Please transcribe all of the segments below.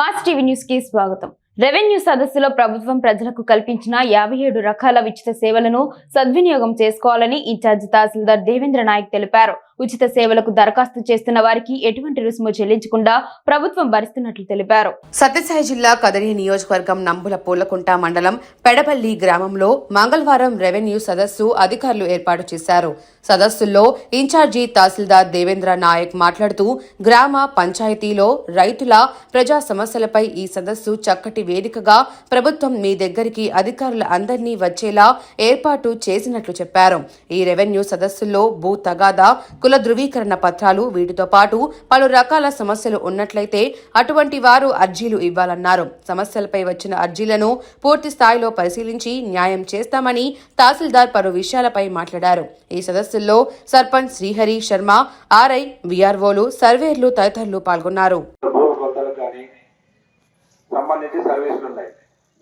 Mass TV న్యూస్కి స్వాగతం. Revenue సదస్సులో ప్రభుత్వం ప్రజలకు కల్పించిన యాభై ఏడు రకాల ఉచిత సేవలను సద్వినియోగం చేసుకోవాలని ఇన్ఛార్జి తహసీల్దార్ దేవేంద్ర నాయక్ తెలిపారు. ఉచిత సేవలకు దరఖాస్తు చేస్తున్న వారికి ఎటువంటి రుసుము చెల్లించకుండా ప్రభుత్వం భరిస్తున్నట్లు తెలిపారు. సత్యసాయి జిల్లా కదరి నియోజకవర్గం నంబుల పూలకుంట మండలం పెడపల్లి గ్రామంలో మంగళవారం రెవెన్యూ సదస్సు అధికారులు ఏర్పాటు చేశారు. సదస్సుల్లో ఇన్ఛార్జి తహసీల్దార్ దేవేంద్ర నాయక్ మాట్లాడుతూ గ్రామ పంచాయతీలో రైతుల ప్రజా సమస్యలపై ఈ సదస్సు చక్కటి వేదికగా ప్రభుత్వం మీ దగ్గరికి అధికారుల అందరినీ వచ్చేలా ఏర్పాటు చేసినట్లు చెప్పారు. ఈ రెవెన్యూ సదస్సుల్లో భూ తగాదా కుల ధృవీకరణ పత్రాలు వీటితో పాటు పలు రకాల సమస్యలు ఉన్నట్లయితే అటువంటి వారు అర్జీలు ఇవ్వాలన్నారు. సమస్యలపై వచ్చిన అర్జీలను పూర్తి స్థాయిలో పరిశీలించి న్యాయం చేస్తామని తహసీల్దార్ పలు విషయాలపై మాట్లాడారు. ఈ సదస్సుల్లో సర్పంచ్ శ్రీహరి శర్మ ఆర్ఐ విఆర్ఓలు సర్వేర్లు తదితరులు పాల్గొన్నారు. సంబంధించి సర్వీసులు ఉన్నాయి.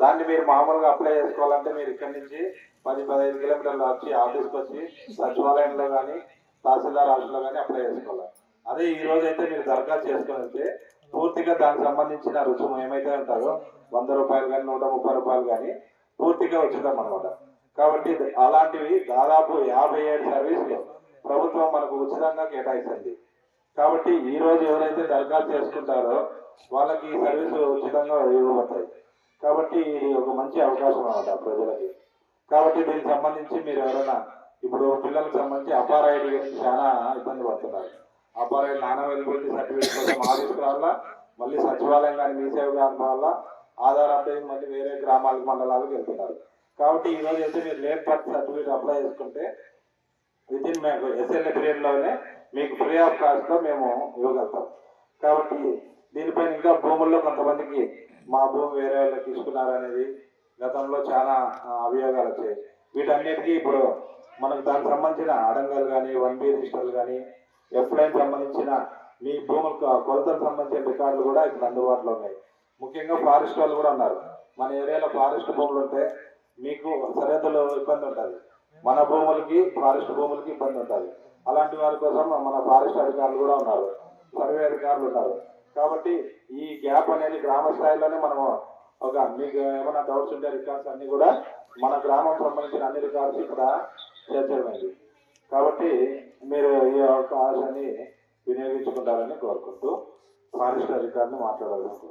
దాన్ని మీరు మామూలుగా అప్లై చేసుకోవాలంటే మీరు ఇక్కడి నుంచి పది పదహైదు కిలోమీటర్లు వచ్చి ఆఫీస్కి వచ్చి సచివాలయంలో కానీ తహసీల్దార్ ఆఫీస్లో కానీ అప్లై చేసుకోవాలి? అదే ఈ రోజు అయితే మీరు దరఖాస్తు చేసుకుని వస్తే పూర్తిగా దానికి సంబంధించిన రుసుము ఏమైతే ఉంటారో వంద రూపాయలు కానీ నూట ముప్పై రూపాయలు కానీ పూర్తిగా ఉచితం అనమాట కాబట్టి అలాంటివి దాదాపు యాభై ఏడు సర్వీసులు ప్రభుత్వం మనకు ఉచితంగా కేటాయిస్తుంది. కాబట్టి ఈ రోజు ఎవరైతే దరఖాస్తు చేసుకుంటారో వాళ్ళకి ఈ సర్వీసు ఉచితంగా ఇవ్వబడతాయి. కాబట్టి ఇది ఒక మంచి అవకాశం అనమాట ప్రజలకి. కాబట్టి దీనికి సంబంధించి మీరు ఎవరైనా ఇప్పుడు పిల్లలకు సంబంధించి అపారాయిడ్ గురించి చాలా ఇబ్బంది పడుతున్నారు. అపారాయిడ్ నాన్ అవైలబిలిటీ సర్టిఫికేట్ కోసం ఆఫీస్కి రావాలా మళ్ళీ సచివాలయం కానీ మీ సేవ కానీ వల్ల ఆధార్ అప్డేట్ మళ్ళీ వేరే గ్రామాలకు మండలాలకు వెళ్తున్నారు. కాబట్టి ఈరోజు అయితే మీరు లేట్ బర్త్ సర్టిఫికేట్ అప్లై చేసుకుంటే విత్ ఇన్ మీకు ఎస్ఎల్ఏ పీరియడ్లోనే మీకు ఫ్రీ ఆఫ్ కాస్ట్లో మేము ఇవ్వగలుగుతాం. కాబట్టి దీనిపైన ఇంకా భూముల్లో కొంతమందికి మా భూమి వేరే వాళ్ళకి తీసుకున్నారు అనేది గతంలో చాలా అభియోగాలు వచ్చాయి. వీటన్నిటికీ ఇప్పుడు మనకు దానికి సంబంధించిన అడంగల్ కానీ వన్ బి రిజిస్టర్లు కానీ ఎఫ్ లైన్ సంబంధించిన మీ భూములకు కొలతలకు సంబంధించిన రికార్డులు కూడా ఇక్కడ అందుబాటులో ఉన్నాయి. ముఖ్యంగా ఫారెస్ట్ వాళ్ళు కూడా ఉన్నారు. మన ఏరియాలో ఫారెస్ట్ భూములు ఉంటే మీకు సరిహద్దులో ఇబ్బంది ఉంటుంది. మన భూములకి ఫారెస్ట్ భూములకి ఇబ్బంది ఉంటుంది. అలాంటి వారి కోసం మన ఫారెస్ట్ అధికారులు కూడా ఉన్నారు. సర్వే అధికారులు ఉన్నారు. కాబట్టి ఈ గ్యాప్ అనేది గ్రామ స్థాయిలోనే మనము ఒక మీకు ఏమైనా డౌట్స్ ఉంటే రికార్డ్స్ అన్ని కూడా మన గ్రామం సంబంధించిన అన్ని రికార్డ్స్ ఇక్కడ చేర్చడమైంది కాబట్టి మీరు ఈ అవకాశాన్ని వినియోగించుకుంటారని కోరుకుంటూ ఫారెస్ట్ అధికారిని మాట్లాడాలి